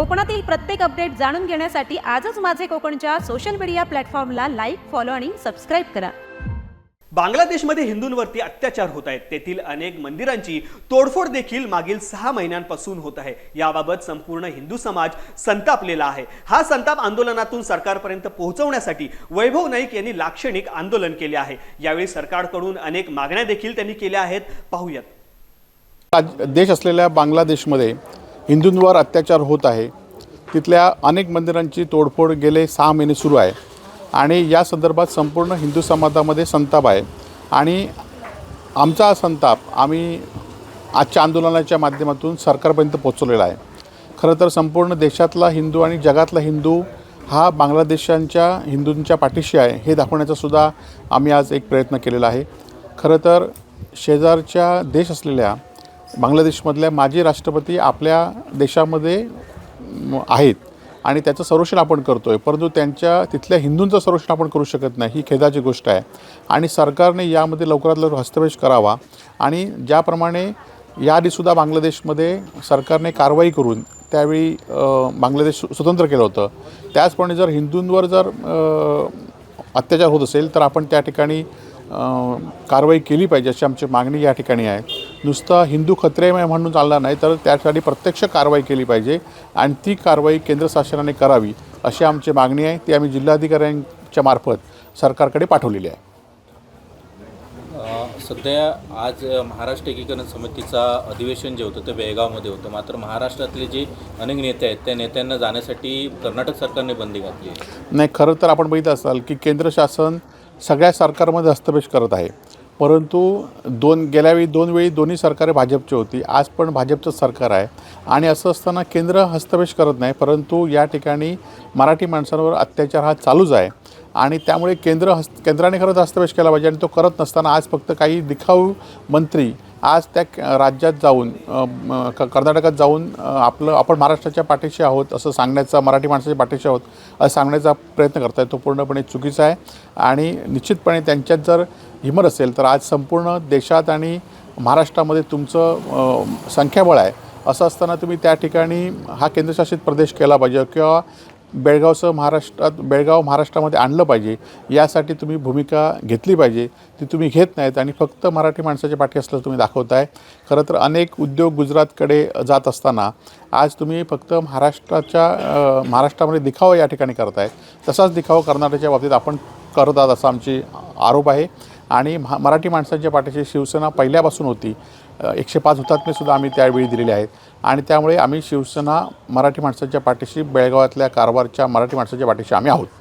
कोकणातील प्रत्येक अपडेट जाणून घेण्यासाठी आजच माझे कोकणच्या सोशल मीडिया प्लॅटफॉर्मला लाईक फॉलो आणि सबस्क्राईब करा. बांगलादेशमध्ये हिंदूंवरती अत्याचार होत आहेत. तेथील अनेक मंदिरांची तोडफोड देखील मागील सहा महिन्यांपासून होत आहे. याबाबत संपूर्ण हिंदू समाज संतापलेला आहे. हा संताप आंदोलनातून सरकारपर्यंत पोहोचवण्यासाठी वैभव नाईक यांनी लाक्षणिक आंदोलन केले आहे. यावेळी सरकारकडून अनेक मागण्या देखील त्यांनी केल्या आहेत. पाहूयात. देश असलेल्या बांगलादेशमध्ये हिंदूंवर अत्याचार होत आहे. तिथल्या अनेक मंदिरांची तोडफोड गेले सहा महिने सुरू आहे. आणि या संदर्भात संपूर्ण हिंदू समाजामध्ये संताप आहे. आणि आमचा हा संताप आम्ही आजच्या आंदोलनाच्या माध्यमातून सरकारपर्यंत पोचवलेला आहे. खरं तर संपूर्ण देशातला हिंदू आणि जगातला हिंदू हा बांगलादेशांच्या हिंदूंच्या पाठीशी आहे हे दाखवण्याचासुद्धा आम्ही आज एक प्रयत्न केलेला आहे. खरं तर शेजारच्या देश असलेल्या बांगलादेशमधल्या माजी राष्ट्रपती आपल्या देशामध्ये आहेत आणि त्याचं संरक्षण आपण करतो आहे परंतु त्यांच्या तिथल्या हिंदूंचं संरक्षण आपण करू शकत नाही. ही खेदाची गोष्ट आहे. आणि सरकारने यामध्ये लवकरात लवकर हस्तक्षेप करावा. आणि ज्याप्रमाणे याआधीसुद्धा बांगलादेशमध्ये सरकारने कारवाई करून त्यावेळी बांगलादेश स्वतंत्र केलं होतं. त्याचप्रमाणे जर हिंदूंवर जर अत्याचार होत असेल तर आपण त्या ठिकाणी कारवाई केली पाहिजे अशी आमची मागणी या ठिकाणी आहे. नुसतं हिंदू खत्रे में म्हणून चालणार नाही तर त्यासाठी प्रत्यक्ष कारवाई केली पाहिजे आणि ती कारवाई केंद्र शासनाने करावी अशी आमची मागणी आहे. ती आम्ही जिल्हाधिकाऱ्यांच्या मार्फत सरकारकडे पाठवलेली आहे. सध्या आज महाराष्ट्र एकीकरण समितीचा अधिवेशन जे होतं ते बेळगावमध्ये होतं. मात्र महाराष्ट्रातले जे अनेक नेते आहेत त्या नेत्यांना जाण्यासाठी कर्नाटक सरकारने बंदी घातली नाही खरं तर आपण बघितलं असाल की केंद्र शासन सगळ्या सरकारमध्ये हस्तक्षेप करत आहे. परंतु दोन गेल्यावेळी दोन वेळी दोन्ही सरकारे भाजपची होती. आज पण भाजपचं सरकार आहे. आणि असं असताना केंद्र हस्तक्षेप करत नाही परंतु या ठिकाणी मराठी माणसांवर अत्याचार हा चालूच आहे. आणि त्यामुळे केंद्र हस्त केंद्राने खरंच हस्तक्षेप केला पाहिजे आणि तो करत नसताना आज फक्त काही दिखाऊ मंत्री आज त्या क- राज्यात जाऊन क- कर्नाटकात जाऊन आपलं आपण महाराष्ट्राच्या पाठीशी आहोत असं सांगण्याचा मराठी माणसाच्या पाठीशी आहोत असं सांगण्याचा प्रयत्न करतायत तो पूर्णपणे चुकीचा आहे. आणि निश्चितपणे त्यांच्यात जर हिमर असेल तर आज संपूर्ण देशात आणि महाराष्ट्रामध्ये तुमचं संख्याबळ आहे. असं असताना तुम्ही त्या ठिकाणी हा केंद्रशासित प्रदेश केला पाहिजे किंवा बेळगावचं महाराष्ट्रात बेळगाव महाराष्ट्रामध्ये आणलं पाहिजे यासाठी तुम्ही भूमिका घेतली पाहिजे ती तुम्ही घेत नाहीत आणि फक्त मराठी माणसाच्या पाठी असलं तुम्ही दाखवताय. खरं तर अनेक उद्योग गुजरातकडे जात असताना आज तुम्ही फक्त महाराष्ट्राच्या महाराष्ट्रामध्ये दिखावा या ठिकाणी करताय तसाच दिखावा कर्नाटकच्या बाबतीत आपण करत आहात असा आमची आरोप आहे. आणि महा मराठी माणसांच्या पाठीशी शिवसेना पहिल्यापासून होती. एकशे पाच हुतात्मेसुद्धा आम्ही त्यावेळी दिलेले आहेत. आणि त्यामुळे आम्ही शिवसेना मराठी माणसाच्या पाठीशी बेळगावातल्या कारवारच्या मराठी माणसाच्या पाठीशी आम्ही आहोत.